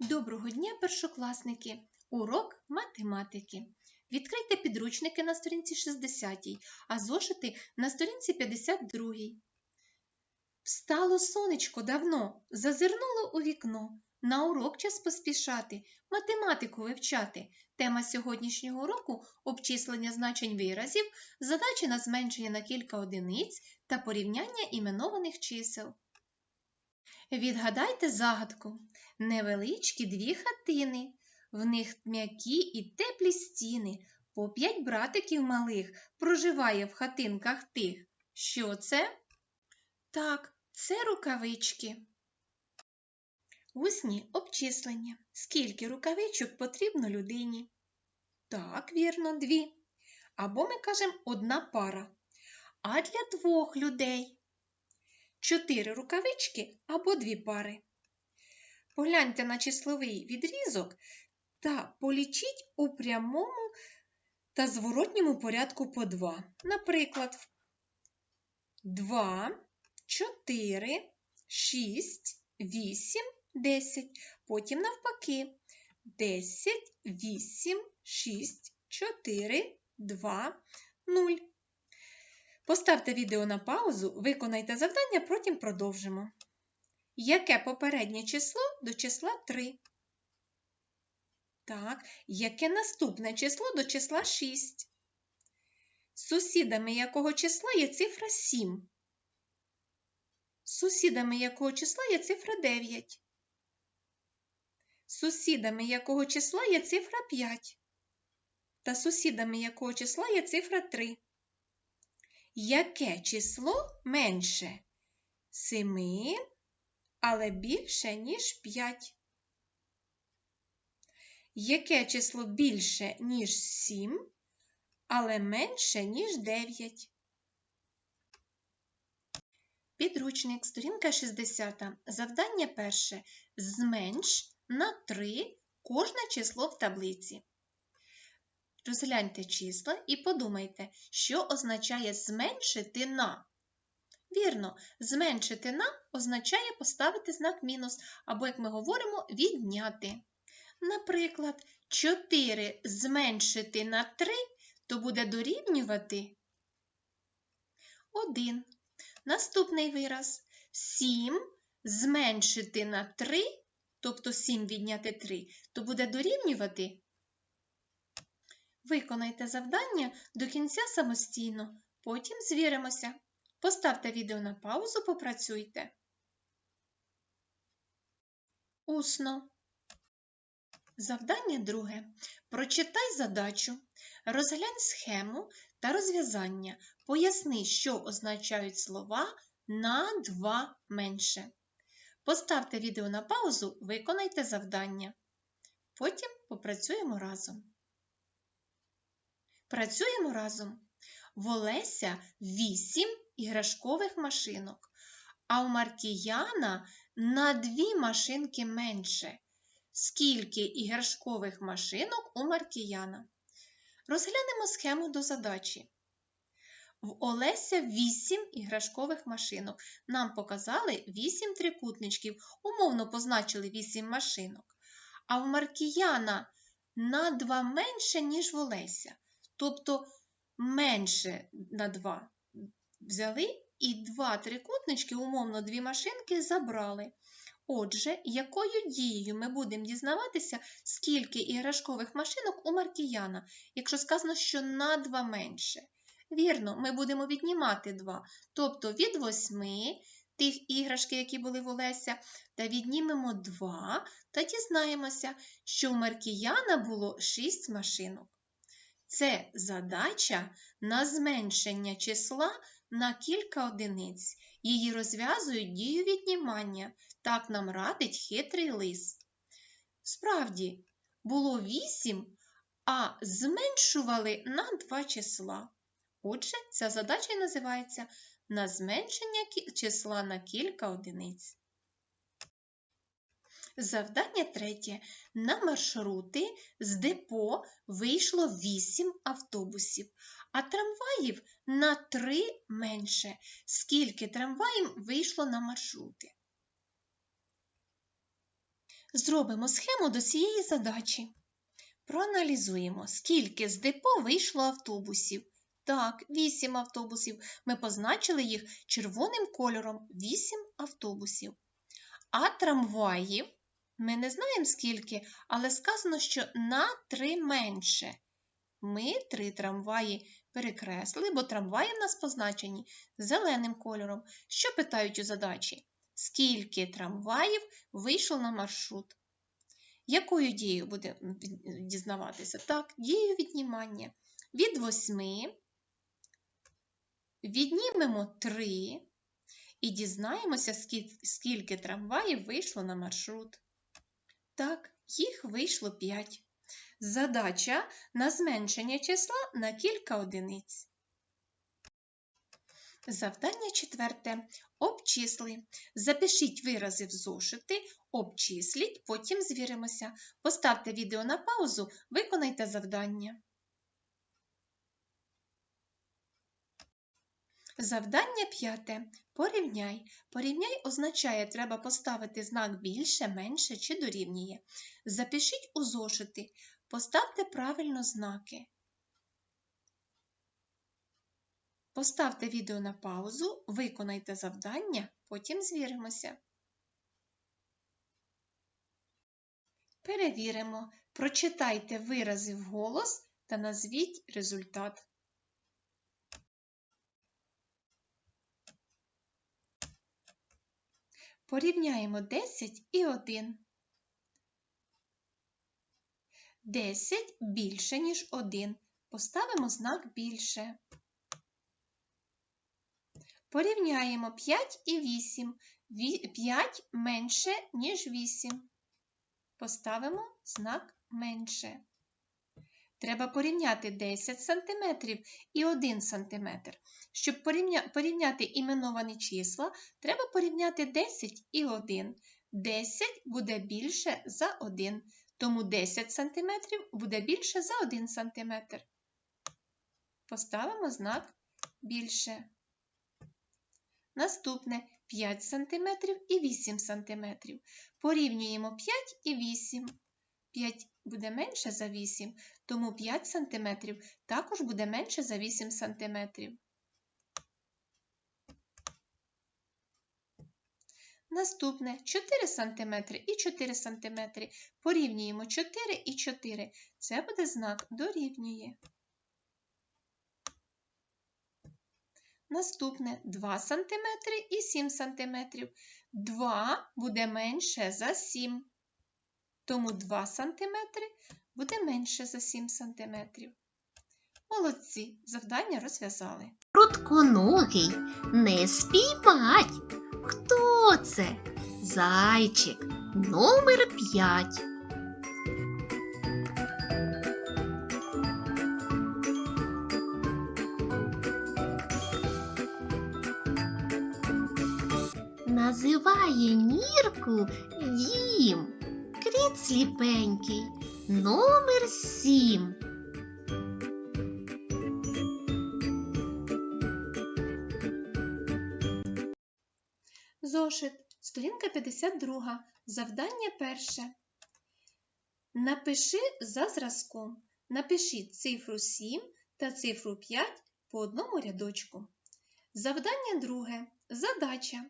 Доброго дня, першокласники! Урок математики. Відкрийте підручники на сторінці 60, а зошити на сторінці 52. Встало сонечко давно, зазирнуло у вікно. На урок час поспішати, математику вивчати. Тема сьогоднішнього уроку обчислення значень виразів, задачі на зменшення на кілька одиниць та порівняння іменованих чисел. Відгадайте загадку. Невеличкі дві хатини, в них м'які і теплі стіни, по п'ять братиків малих проживає в хатинках тих. Що це? Так, це рукавички. Усні обчислення. Скільки рукавичок потрібно людині? Так, вірно, дві. Або ми кажемо одна пара. А для двох людей чотири рукавички або дві пари. Погляньте на числовий відрізок та полічіть у прямому та зворотньому порядку по 2. Наприклад, 2, 4, 6, 8, 10. Потім навпаки 10, 8, 6, 4, 2, 0. Поставте відео на паузу, виконайте завдання, потім продовжимо. Яке попереднє число до числа 3? Так, яке наступне число до числа 6? Сусідами якого числа є цифра 7? Сусідами якого числа є цифра 9? Сусідами якого числа є цифра 5? Та сусідами якого числа є цифра 3? Яке число менше? 7, але більше, ніж 5. Яке число більше, ніж 7, але менше, ніж 9? Підручник, сторінка 60. Завдання перше. Зменш на 3 кожне число в таблиці. Розгляньте числа і подумайте, що означає зменшити на. Вірно, зменшити на означає поставити знак мінус, або, як ми говоримо, відняти. Наприклад, 4 зменшити на 3, то буде дорівнювати 1. Наступний вираз 7 зменшити на 3, тобто 7 відняти 3, то буде дорівнювати. Виконайте завдання до кінця самостійно, потім звіримося. Поставте відео на паузу, попрацюйте. Усно. Завдання друге. Прочитай задачу, розглянь схему та розв'язання. Поясни, що означають слова на 2 менше. Поставте відео на паузу, виконайте завдання. Потім попрацюємо разом. Працюємо разом. В Олеся 8 іграшкових машинок, а у Маркіяна на дві машинки менше. Скільки іграшкових машинок у Маркіяна? Розглянемо схему до задачі. В Олеся 8 іграшкових машинок. Нам показали 8 трикутничків, умовно позначили 8 машинок. А в Маркіяна на 2 менше, ніж в Олеся. Тобто менше на 2 взяли і два трикутнички, умовно, дві машинки забрали. Отже, якою дією ми будемо дізнаватися, скільки іграшкових машинок у Маркіяна, якщо сказано, що на 2 менше? Вірно, ми будемо віднімати 2, тобто від 8 тих іграшки, які були в Олеся, та віднімемо 2 та дізнаємося, що у Маркіяна було 6 машинок. Це задача на зменшення числа на кілька одиниць. Її розв'язують дію віднімання. Так нам радить хитрий лис. Справді, було 8, а зменшували на 2 числа. Отже, ця задача і називається на зменшення числа на кілька одиниць. Завдання третє. На маршрути з депо вийшло 8 автобусів, а трамваїв на 3 менше. Скільки трамваїв вийшло на маршрути? Зробимо схему до цієї задачі. Проаналізуємо, скільки з депо вийшло автобусів. Так, 8 автобусів. Ми позначили їх червоним кольором 8 автобусів. А трамваїв ми не знаємо скільки, але сказано, що на 3 менше. Ми три трамваї перекреслили, бо трамваї в нас позначені зеленим кольором. Що питають у задачі? Скільки трамваїв вийшло на маршрут? Якою дією буде дізнаватися? Так, дією віднімання. Від 8 віднімемо 3 і дізнаємося, скільки трамваїв вийшло на маршрут. Так, їх вийшло 5. Задача на зменшення числа на кілька одиниць. Завдання четверте. Обчисли. Запишіть вирази в зошити, обчисліть, потім звіримося. Поставте відео на паузу, виконайте завдання. Завдання п'яте. Порівняй. Порівняй означає, треба поставити знак більше, менше чи дорівнює. Запишіть у зошити. Поставте правильно знаки. Поставте відео на паузу, виконайте завдання, потім звіримося. Перевіримо. Прочитайте вирази вголос та назвіть результат. Порівняємо 10 і 1. 10 більше, ніж 1. Поставимо знак більше. Порівняємо 5 і 8. 5 менше, ніж 8. Поставимо знак менше. Треба порівняти 10 см і 1 см. Щоб порівняти іменовані числа, треба порівняти 10 і 1. 10 буде більше за 1, тому 10 см буде більше за 1 см. Поставимо знак більше. Наступне 5 см і 8 см. Порівнюємо 5 і 8. 5 буде менше за 8, тому 5 см також буде менше за 8 см. Наступне 4 см і 4 см. Порівнюємо 4 і 4. Це буде знак дорівнює. Наступне 2 см і 7 см. 2 буде менше за 7. Тому 2 см буде менше за 7 см. Молодці, завдання розв'язали. Крутконогий не спіймать. Хто це? Зайчик номер 5. Називає Нірку дім. Кріт сліпенький, номер сім. Зошит, сторінка 52. Завдання перше. Напиши за зразком. Напишіть цифру 7 та цифру 5 по одному рядочку. Завдання друге. Задача.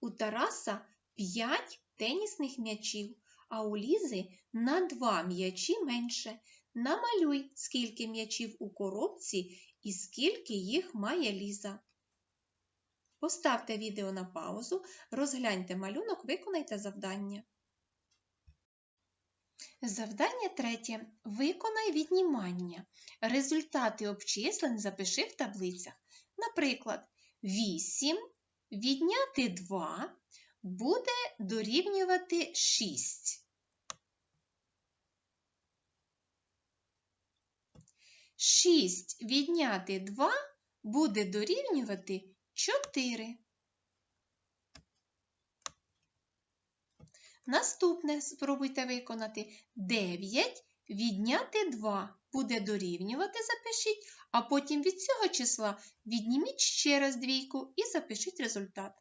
У Тараса 5 тенісних м'ячів, а у Лізи на 2 м'ячі менше. Намалюй, скільки м'ячів у коробці і скільки їх має Ліза. Поставте відео на паузу, розгляньте малюнок, виконайте завдання. Завдання третє. Виконай віднімання. Результати обчислень запиши в таблицях. Наприклад, 8 відняти 2 буде дорівнювати 6. 6 відняти 2 буде дорівнювати 4. Наступне спробуйте виконати 9 відняти 2 буде дорівнювати, запишіть, а потім від цього числа відніміть ще раз двійку і запишіть результат.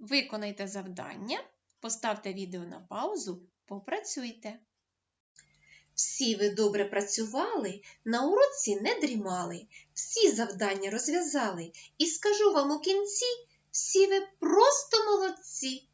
Виконайте завдання, Поставте відео на паузу, попрацюйте. Всі ви добре працювали, на уроці не дрімали, всі завдання розв'язали. І скажу вам у кінці, всі ви просто молодці.